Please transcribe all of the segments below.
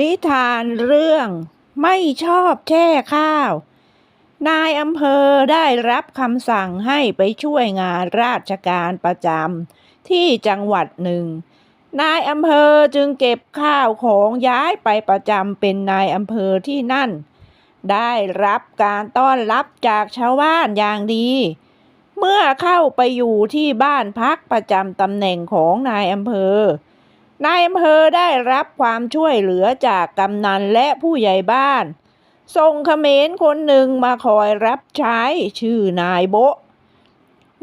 นิทานเรื่องไม่ชอบแช่ข้าว นายอำเภอได้รับคำสั่งให้ไปช่วยงานราชการประจำที่จังหวัดหนึ่ง นายอำเภอจึงเก็บข้าวของย้ายไปประจำเป็นนายอำเภอที่นั่น ได้รับการต้อนรับจากชาวบ้านอย่างดี เมื่อเข้าไปอยู่ที่บ้านพักประจำตำแหน่งของนายอำเภอ นายอำเภอได้รับความช่วยเหลือจากกำนันและผู้ใหญ่บ้าน ส่งเขมรคนหนึ่งมาคอยรับใช้ชื่อนายโบะ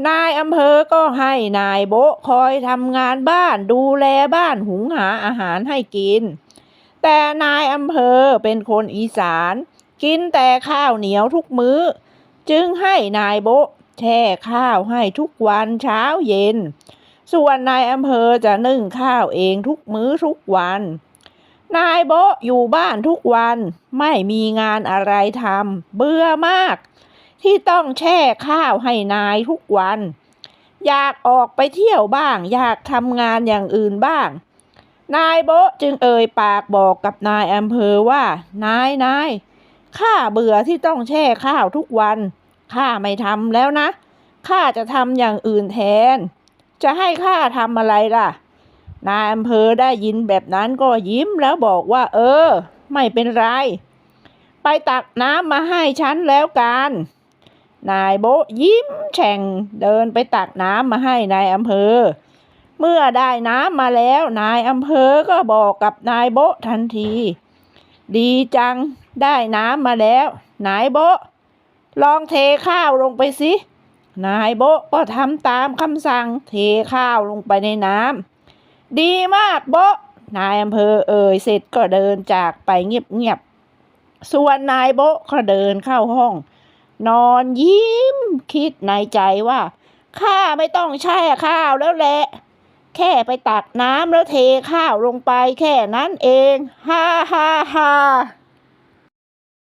นายอำเภอก็ให้นายโบะคอยทำงานบ้านดูแลบ้านหุงหาอาหารให้กิน แต่นายอำเภอเป็นคนอีสาน กินแต่ข้าวเหนียวทุกมื้อ จึงให้นายโบะแช่ข้าวให้ทุกวันเช้าเย็น ส่วนนายอำเภอจะนึ่งข้าวเองทุกมื้อทุกวัน นายโบอยู่บ้านทุกวันไม่มีงานอะไรทำเบื่อมาก ที่ต้องแช่ข้าวให้นายทุกวัน อยากออกไปเที่ยวบ้าง อยากทำงานอย่างอื่นบ้าง นายโบจึงเอ่ยปากบอกกับนายอำเภอว่า นายนายข้าเบื่อที่ต้องแช่ข้าวทุกวันข้าไม่ทำแล้วนะข้าจะทำอย่างอื่นแทน จะให้ข้าทำอะไรล่ะ นายอำเภอได้ยินแบบนั้นก็ยิ้มแล้วบอกว่า เออ ไม่เป็นไร ไปตักน้ำมาให้ฉันแล้วกัน นายโบยิ้มแฉ่งเดินไปตักน้ำมาให้นายอำเภอ เมื่อได้น้ำมาแล้ว นายอำเภอก็บอกกับนายโบทันที ดีจังได้น้ำมาแล้ว นายโบลองเทข้าวลงไปสิ นายโบก็ทำตามคำสั่งเทข้าวลงไปในน้ำดีมากโบนายอำเภอเอ่ยเสร็จก็เดินจากไปเงียบๆ ส่วนนายโบก็เดินเข้าห้อง นอนยิ้ม คิดในใจว่าข้าไม่ต้องแช่ข้าวแล้วแหละ แค่ไปตักน้ำแล้วเทข้าวลงไปแค่นั้นเอง ฮ่าฮ่าฮ่า